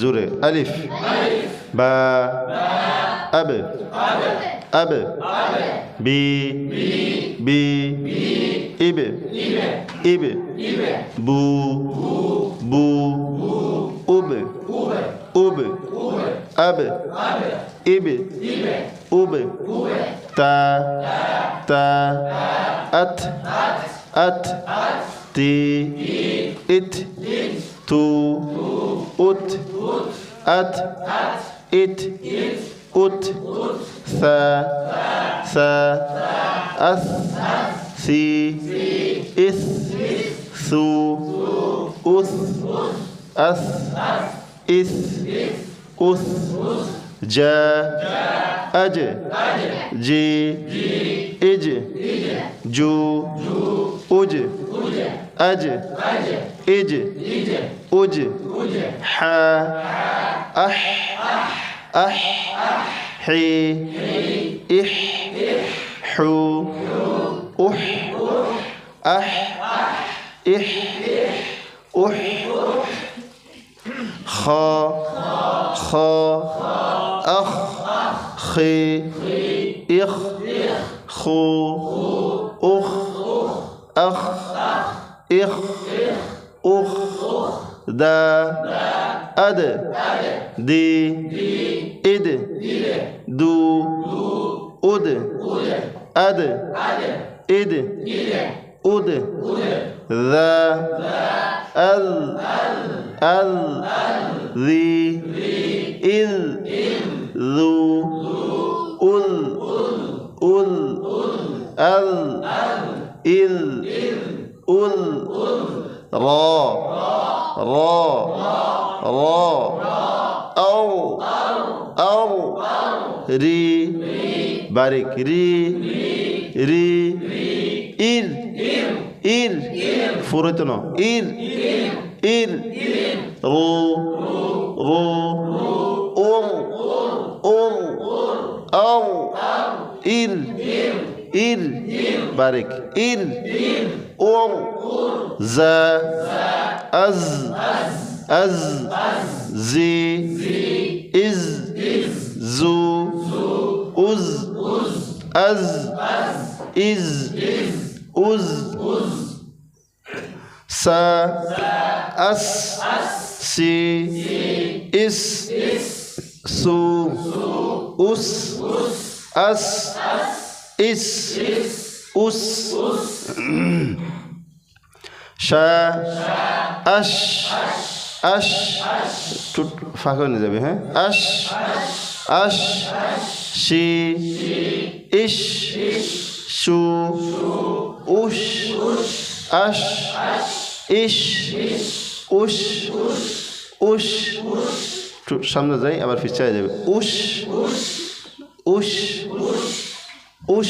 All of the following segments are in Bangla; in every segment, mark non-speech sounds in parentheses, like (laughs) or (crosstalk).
জোরে আলিফ বা আব আব বি বি ইব ইব বু বু উব উব আব ইব উব তা তা আত আত তি ইত তু أت أت إت أت ثا ثا أث ثي إث ثو أث أث إث أث جا أج جي إج جو أج أج إج. أج. ح. أح. أح. حي. إح. حو. أح. أح. إح أح خا خا أخ. خي إخ. خو da, da ad, ad di, di id, du, du ud, ud ad, ad id, id ud, ud the, al, al, al, al the, il, il lu, lu ul, ul, al, al il, il ul, ul. Ra, را را أو أو ري بارك ري ري إر إر فرتنا إر إر رو رو أم أم أو إر إر بارك إر أم زا أز আজ জি ইজ জু উজ আজ ইজ উজ সা আস সি ইস সু উস আস ইস উস শা আশ أش টুট ফাঁকা হয়ে যাবে হ্যাঁ? আশ। আশ। শি। ইশ। সু। আশ। ইশ। উশ। উশ। টুট, সামনে যাই, আবার পিছিয়ে যাবে। উশ। উশ। উশ।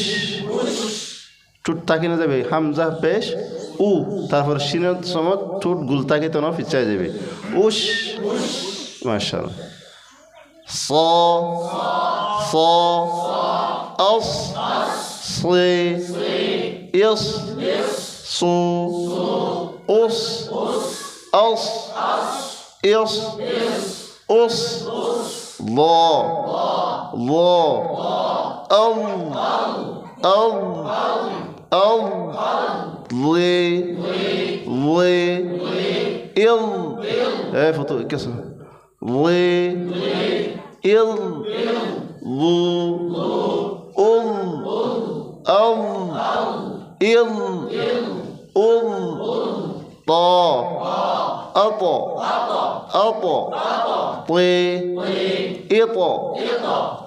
টুট তাকিয়ে যাবে। হামজা, পেশ। উ, তারপর সিনের সময় ঠোঁট গুল তাকিয়ে তো না পিছিয়ে যাবে উশ মার্শাল স স উস উস ضي ضي إض إيه فطو كسر. ضي إض ضو أض أض إض أض طا أطا أطا طي إطا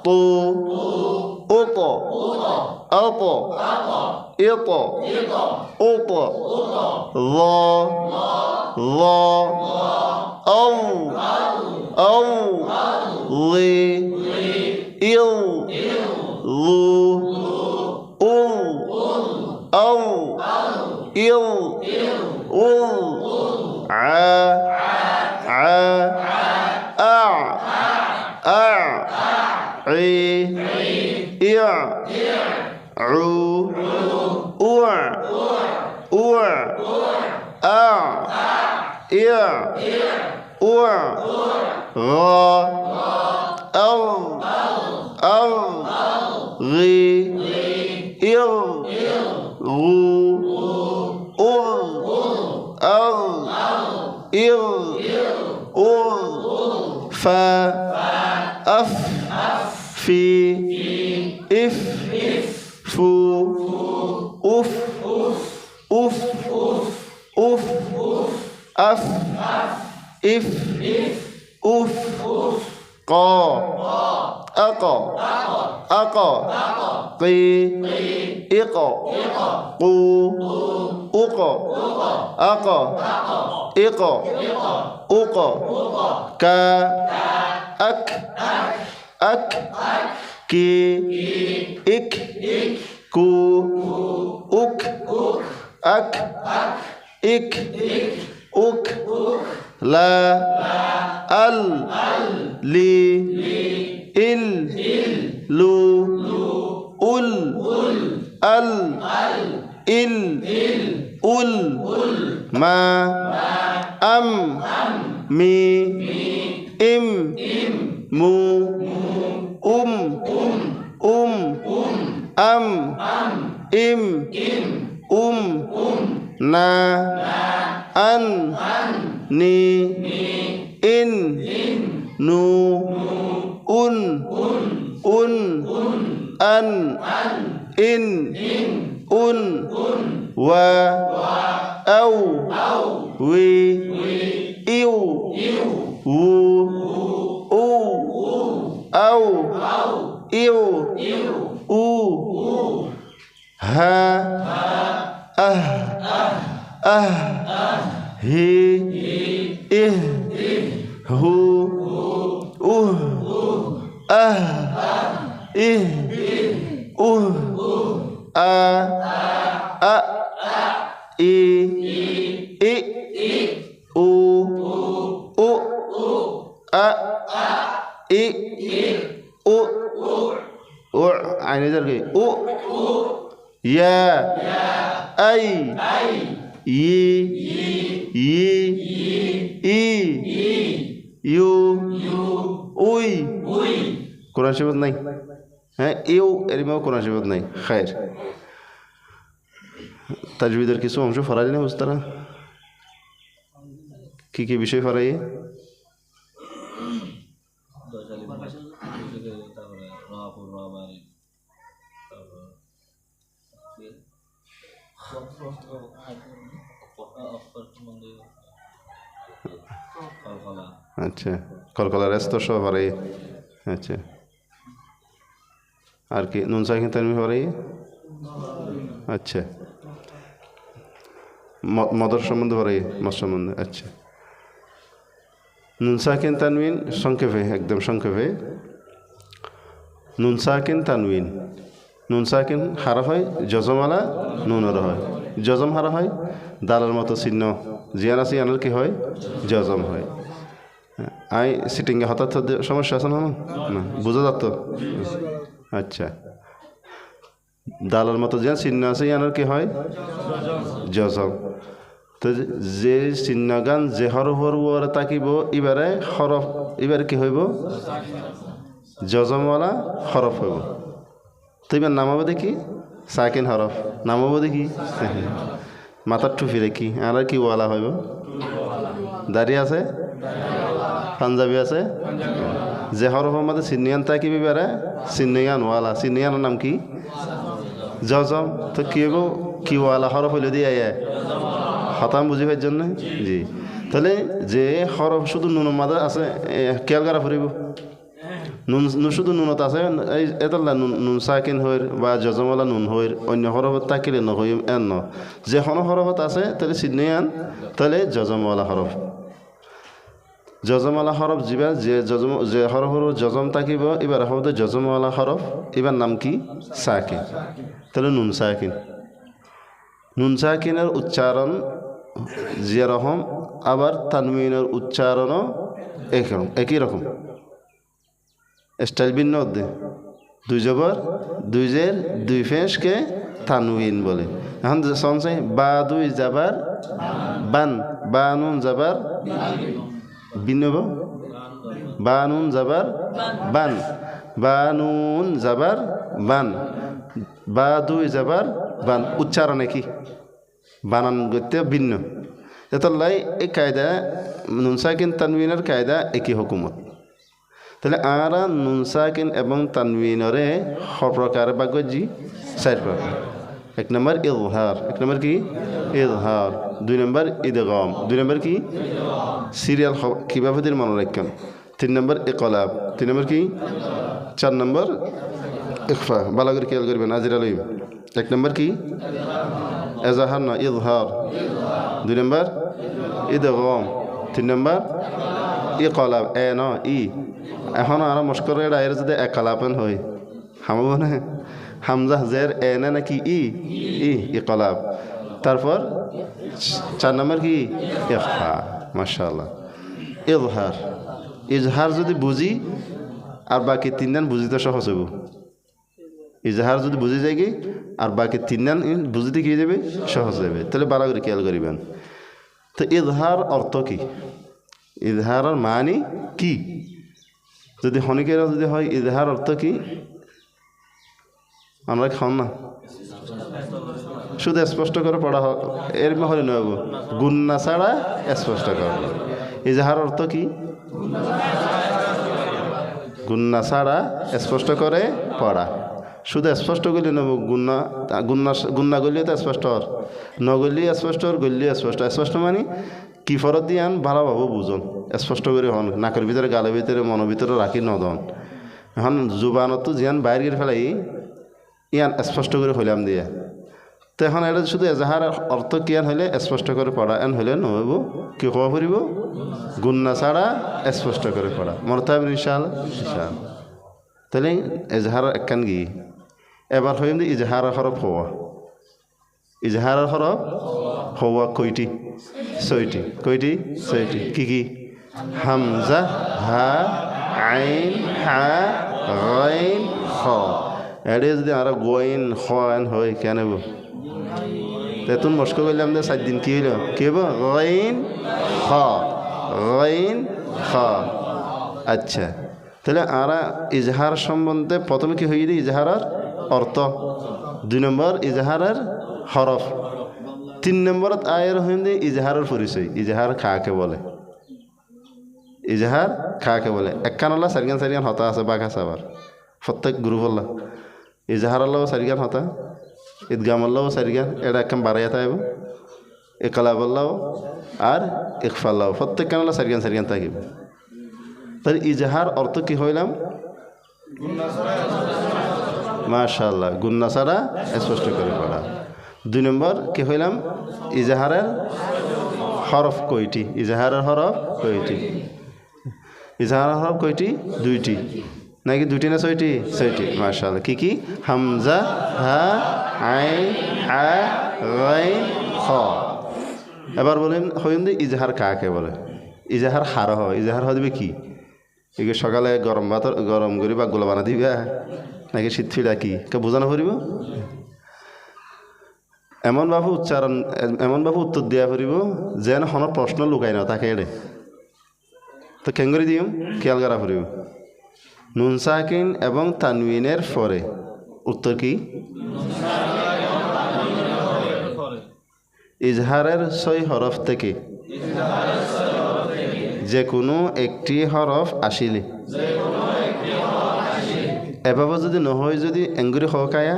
طو Опо. Опо. Ипо. Опо. Ло. Ло. أع إع أوع غ أو أو غي إغ غو أغ أغ إغ أغ فا أف في إف فو أف أف أف أف إف ako. Ako. Ki, iko, ku, uko, ako. Iko, uko, ka. Ak. Ak. Ki. Ik. Ku. Uk. Ak. Ik. Uk. La. Al. Li. ইল, লু, উল, আল, ইল, উল, মা, আম, মি, ইম, মু, উম উম, আম, ইম, উম, না, আন, নি É ao, ao li, li, il, il u, u, ao, il, il u, é ha, ই ও উ আইন কি, উ, ইয়া, আই, ই ই ই, ইউ, উই, কোরআন শরীফ নাই? হ্যাঁ ইউ, এর মাও কোরআন শরীফ নাই, খায়ের। তাজবিদের কিছু অংশ ফরাই না বুঝতারা কি কি বিষয় ফরাইয়ে? তারপরে রহাপুর আচ্ছা কলকলা রেস্ত সব ফরাই আচ্ছা। আর কি, নুন সাইকেল তানমি ফরাই আচ্ছা। মদর সম্বন্ধে ফরাই মদ সম্বন্ধে আচ্ছা। নুন সাকিন তানবিন? সংক্ষেপে, একদম সংক্ষেপে। নুন সাকিন তানবিন? নুন সাকিন হারা হয়? যজমালা নুনর হয়। যজম হারা হয়? দালার মতো চিহ্ন। জিয়ান আছে ইয়ানোর কি হয়? যজম হয়। আই সিটিংয়ে হঠাৎ সমস্যা আছে না না। বুঝা যাত আচ্ছা। দালার মতো যে চিহ্ন আছে ইয়ানোর কি হয়? যজম তো যে চিহ্নগান যে হরফর ওরে তাকিব এবারে হরফ এবারে কি হইব? যজমওয়ালা হরফ হইব। তো এবার নামাবো দেখি? সাকিন হরফ নামাবো দেখি? (laughs) মাথার টুপি দেখি আর কি ওয়ালা হইব? দাড়ি আছে? পাঞ্জাবি আছে? যে হরফের মধ্যে চিহ্নিয়ান তাকিবি বেড়ে চিহ্নিয়ান ওয়ালা চিহ্নিয়ানের নাম কি? জজম তো কি হইব? কি ওয়ালা হরফ হইলে দিয়ে আয় হতাম বুঝি পাই জন্য? জি। তাহলে যে হরফ শুধু নুন মাদা আছে কেয়াল করা ফুরিব? নুন নুন শুধু নুনত আছে এই এতলা নুন নুন সাকিন হইর বা যজমলা নুন হইর অন্য হরফত তাকিলে নহইম এন ন। যে হন হরফত আছে তাহলে চিহ্নে আন তাহলে যজমওয়ালা হরফ। যজমওয়ালা হরফ যিবা যে যজম যে হরফর যজম থাকিব এবার হব যজমওয়ালা হরফ এবার নাম কি? সাকিন। তাহলে নুন সাকিন। নুন সাকিনের উচ্চারণ যেরকম আবার তানমিনের উচ্চারণও একরকম একই রকম। স্টাইল ভিন্ন অর্ধে দুই জবর, দুই জের দুই ফেঁসকে তানউইন বলে। এখন সনসাই বা, দুই যাবার বান, বা, নুন যাবার ভিন্ন বা, নুন জাবার, বান। বানুন জাবার, বান। বা, দুই জাবার, বান। উচ্চারণে কি বানান গত্যে ভিন্ন। এতলাই এই কায়দা নুনসাকিন তানবিনের কায়দা একই হুকুমত। তাহলে আরা নুনসাকিন এবং তানবিনরে সপ্রকার বা গজি চার প্রকার। এক নম্বর ইজহার, এক নম্বর কি? ইজহার। দুই নম্বর ঈদগম দুই নম্বর কি? সিরিয়াল কীভাবে মনে রাখেন তিন নম্বর একলাব তিন নম্বর কি? চার নম্বর ইকফা ভালো করে খেয়াল করবেন, আজিরা লইব এক নম্বর কি? এজাহার না ইজহার দুই নম্বর ঈদগম তিন নম্বর ই কলাপ এ ন ই এখন আর মুস্কর এর যদি এক কলাপন হয় হামাব না হামজা জের এ না নাকি ই ই ই কলাপ তারপর চার নম্বর কি ইফা মাশাআল্লাহ ইজহার ইজহার যদি বুঝি আর বাকি তিন দিন বুঝিতে সহজ হব ইজহার যদি বুঝি যায় কি আর বাকি তিন দিন বুঝিতে কি যাবে, সহজ যাবে। তাহলে ভালো করে খেয়াল করিবেন। তো ইজহার অর্থ কি? ইজহারের মানে কি? যদি হনিকের যদি হয়, ইজহার অর্থ কি? আমরা খান না। শুধু স্পষ্ট করে পড়া এর হলে নয় গুন্না ছাড়া স্পষ্ট করা ইজহার অর্থ কি? গুন্না ছাড়া স্পষ্ট করে পড়া। শুধু স্পষ্ট করলে নব গুন্না গুন্না গুন্না গলিও তো স্পষ্ট। হর নগলি স্পষ্ট হর গলি স্পষ্ট। স্পষ্ট মানে কি ফরত দিয়ে আন ভালোভাবে বুঝন। স্পষ্ট করে হন, নাকের ভিতরে, গালের ভিতরে, মনের ভিতরে রাখি নদন এখন জুবানত জিয়ান বাইর করে ফেলাই, ইয়ান স্পষ্ট করে হইলাম দিয়ে। তো এখন এটা শুধু এজাহার অর্থ কিয়ান হইলে স্পষ্ট করে পড়া এন হইলে নহব কি কব ফুরিব? গুন্না ছাড়া স্পষ্ট করে পড়া। থাকবেন ইনশাল ইনশাল তাহলে এজাহার একখান গি এবার হইম যে ইজাহার হরফ হওয়া। ইজাহার হরফ হওয়া কইটি? ছয়টি। কইটি? ছয়টি। কি কি? হামজা, হা, আইন, হা, গাইন, খ। এড়ে যদি আর গোয়েন খান হয়, কেন তেতুন মস্ক করলাম যে সাত দিন কি হইল? কি হইব? গাইন, খ। গাইন, খ। আচ্ছা। তাহলে আরা ইজহার সম্বন্ধে প্রথমে কি হয়ে দিই ইজহারের অর্থ। দুই নম্বর, ইজহারের হরফ। তিন নম্বরত আয়ের হইন্দে ইজহারের পরিচয়। ইজহার খাকে বলে। ইজহার খাকে বলে। একখান আল্লাহ সারিগান সারিগান হতা আছে, বাঘ আছে আবার। প্রত্যেক গ্রুপ আল্লাহ। ইজহার আল্লাহ সারিগান হতা। ঈদগাম আল্লাহ সারিগান এটা একখান বাড়াইয়া থাকব একলাব আল্লাহ আর ইকফাল্লাহ প্রত্যেক কান আল্লাহ সারিগান সারিগান থাকিব। তাহলে ইজহার অর্থ কি হইলাম? মাশাল্লাহ গুন্না ছাড়া স্পষ্ট করে পড়া। দুই নম্বর, কি হইলাম? ইজাহারের হরফ কয়টি? ইজাহারের হরফ কয়টি? ইজাহারের হরফ কয়টি? দুইটি। নাকি দুইটি না ছয়টি? ছয়টি। মাশাল্লাহ কি কি? হামজা, হা, আই, হা গাইন খ। এবার বলেন, হইন ইজাহার কাকে বলে? ইজাহার হার হয় ইজাহার হবে কি? এগুলো সকালে গরম ভাত গরম করি বা গোলা বানা দিবা। নাকি ফিরা কি? কে বোঝানো করিব? এমনভাবে উচ্চারণ এমনভাবে উত্তর দিয়া ফুরিব যেন হন প্রশ্ন লুকাই না তাকে এড়ে। তো কেঙ্গরি দিম, খেয়াল করা ফুরিব নুন সাকিন এবং তানবিনের পরে, উত্তর কি? ইজহারের ছয় হরফ থেকে, যে কোনো একটি হরফ আসিলে। এভাবে যদি নহয় যদি এঙ্গুরি হকায়া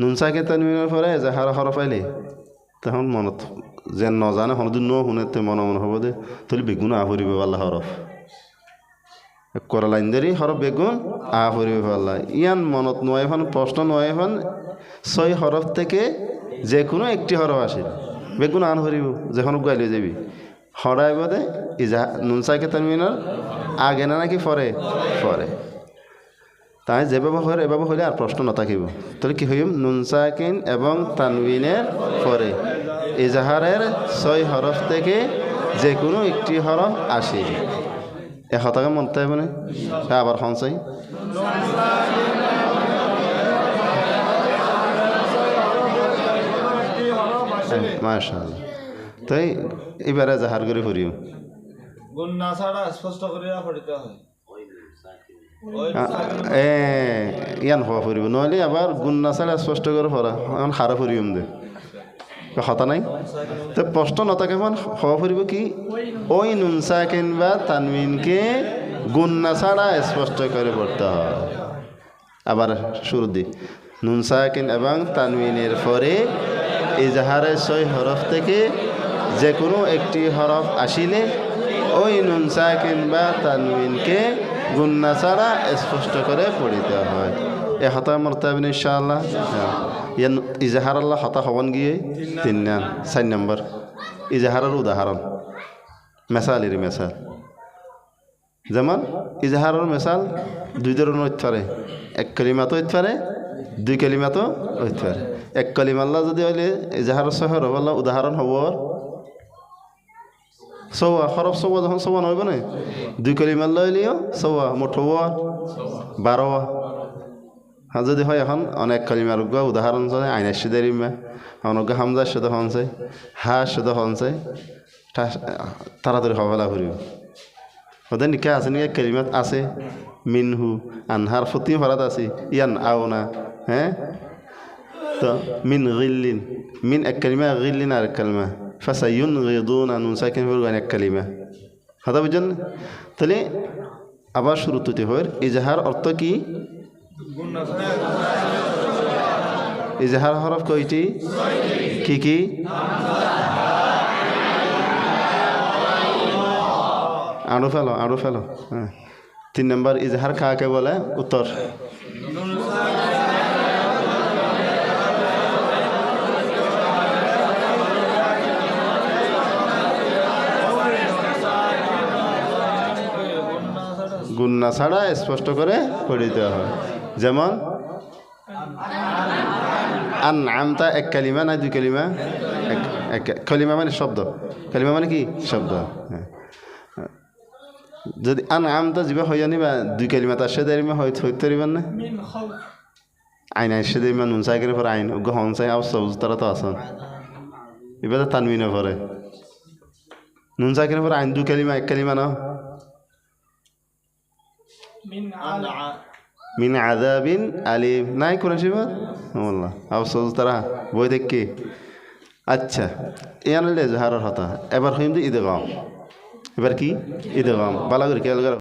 নুনচাকে তানবিনের পরে এজাহার হরফ আইলে তখন মনত যেন নজানে হন যদি ন শুনে তে মনে মনে হ'ব দে তলি বেগুন আহ ফুৰিব পাল্লা হরফ কৰা লাইন দেৰি হরফ বেগুন আহ ফুৰিব পাল্লা। ইয়ান মনত নোয়াই ফান প্রশ্ন নোয়াই ফান ছয় হরফ থেকে যে কোনো একটি হরফ আসে বেগুন আন ফুরিব যখন গাইলে যাবি। হরাই বোধে ইজা নুনচাকে তানবিনের আগে না নাকি পরে পরে তাই যেভাবে হয় এভাবে হলে আর প্রশ্ন নাথাকিব। তাহলে কি হইম? নুন সাকিন এবং তানবিনের পরে। ইজাহারের ছয় হরফ থেকে যে কোনো একটি হরফ আসে। এ হতাকে মনতে হবে না? হ্যাঁ আবার হনসাই মাশাল তাই এবারে জাহার করে ফুরিও গুন্না ছাড়া স্পষ্ট করিয়া পড়িতে হয়। এ, ইয়ান হওয়া ফুরিব নহলে আবার গুন্না ছাড়া স্পষ্ট করে পড়া এখন হারা ফুরিম দে। হতা নাই। তো প্রশ্ন নতাকে মান হওয়া ফুরিব কি? ওই নুন সাকিন বা তানমিনকে গুন্না ছাড়া স্পষ্ট করে পড়তে। হয় আবার শুরু দি। নুন সাকিন এবং তানমিনের পরে ইজাহারের ছয় হরফ থেকে যে কোনো একটি হরফ আসিলে ওই নুন সাকিন বা তানমিনকে গুন্না ছাড়া স্পষ্ট করে পড়িতে হয়। এ হতা মরতাবিন ইনশাআল্লাহ। হ্যাঁ। ইজাহার আল্লাহ হতা হবন গিয়ে তিন নাম চার নম্বর। ইজাহারের উদাহরণ। মেসালির মেসাল যেমন ইজাহারের মেসাল দুই ধরনের হইতে পারে। এক কলিমাতো হইতে পারে, দুই কলিমাতো হইতে পারে। এক কলিমাল্লা যদি হইলে ইজাহারের শহর হব আল্লাহ উদাহরণ হব সৌয়া খরব সৌয়া যখন সৌয়া নহব না? দুই কলিমাল্লা হইলেও সৌয়া মোট হব বারোয়া হ্যাঁ যদি হয় এখন, অনেক কলিমার উগ্র উদাহরণ চলে আইনার সুদে রিমা অনজ্ঞ হামজার সুদে হনছে হা সুদে হনছে তাড়াতাড়ি হবেলা ঘুরিব ওদের নিকা আছে নিকা, কেলিমাত আছে, মিনহু, আনহার ফতি ভরাত আছে, ইয়ান আও না হ্যাঁ? তো, মিন গিল্লিন, মিন এক কালিমা, গিল্লিন আর এক কালিমা। ফাসাইয়ুন গিদুন আনুন সাকিন ফুরগান এক কালিমা কথা বুঝছেন তাহলে আবার শুরু শুরুতে হয় ইজাহার অর্থ কি ইজাহার হরফ কয়টি কি কি আরও ফেলো আরও ফেলো হ্যাঁ তিন নম্বর ইজহার কাকে বলে? উত্তর। গুন্না ছাড়া স্পষ্ট করে পড়িতে হয়। যেমন আর নামটা এক কালিমা, না দুই কালিমা? এক কালিমা মানে শব্দ। কালিমা মানে কি? শব্দ হ্যাঁ। যদি আন আমতা যিবা হইয়া নিবা, দুই কালিমা তার সাথে এরিমা হইতে হইতে পারিবেন না? আইন আইন সাথে ইমান নুন সাইকের পর আইন। উগ্র হন চাই আবার সবুজ তারা তো আসন এবার তানমিনে পরে নুন সাইকের পর আইন, দুই কালিমা, এক কালিমা না মিন আদাবিন আলিম নাই কোরআন শরীফত আল্লাহ আফসোস তারা বই দেখি আচ্ছা এ আনলে জাহারের হতা এবার হইম যে ঈদে গাম এবার কি ঈদে গাম বালা করে খেয়াল